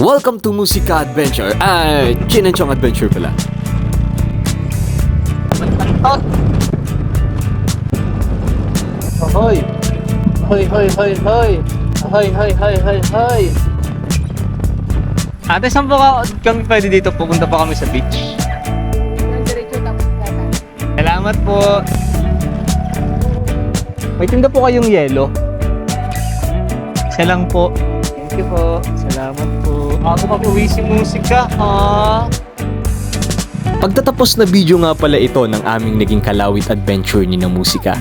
Welcome to Musika Adventure. Ah, Chin and Chong Adventure pala. Hoy! Hoy, hoy, hoy, hoy! Hoy, hoy, hoy, hoy, hoy! Ate, saan po ka, kami pwede dito? Pupunta pa kami sa beach. Diretso tapos kanan. Salamat po. May tinda po kayong yelo. Isa lang po. Thank you po. Salamat po. Ako pa uwi si musika, ha? Pagtatapos na video nga pala ito ng aming naging kalawit adventure ni na musika.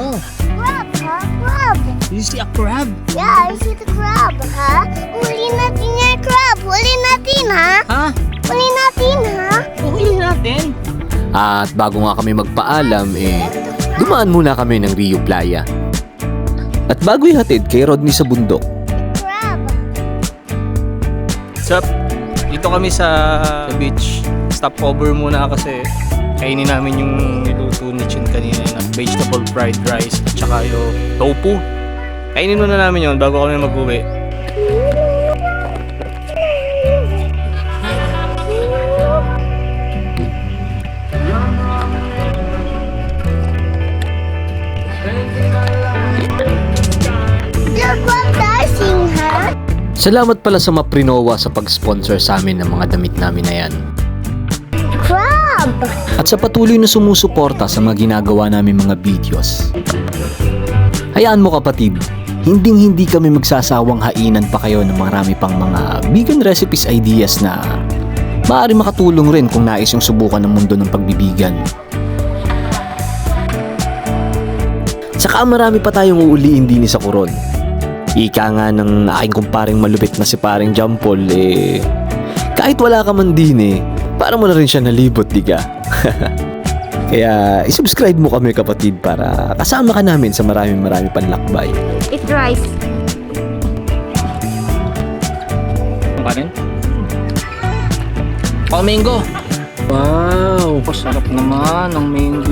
Oh, Crab, ha? Crab! you see a crab? Yeah, I see the crab, ha? Huli natin yung crab! Huli natin, ha? Ha? Huli natin, ha? Uhuli natin. At bago nga kami magpaalam, eh, dumaan muna kami ng Rio Playa. At bago'y hatid kay Rodney sa bundok! Up? Dito kami sa, sa beach. Stop over muna kasi kainin namin yung niluto ni Chin kanina na vegetable fried rice at saka yung tofu. Kainin muna namin yon bago kami mag-uwi. Salamat pala sa Maprinowa sa pag-sponsor sa amin ng mga damit namin na yan. Crab! At sa patuloy na sumusuporta sa mga ginagawa namin mga videos. Hayaan mo kapatid, hinding hindi kami magsasawang hainan pa kayo ng marami pang mga vegan recipes ideas na maaari makatulong rin kung nais yung subukan ng mundo ng pagbibigan. Saka marami pa tayong uuliin din sa Kuron. Ika nga ng aking kumparing malupit na si paring Jampol eh kahit wala ka man din eh, para mo na rin siya nalibot, di ka? Kaya isubscribe mo kami kapatid para kasama ka namin sa maraming maraming panlakbay. It dries. Ang kanin? Oh, mango! Wow! Pasarap naman ang mango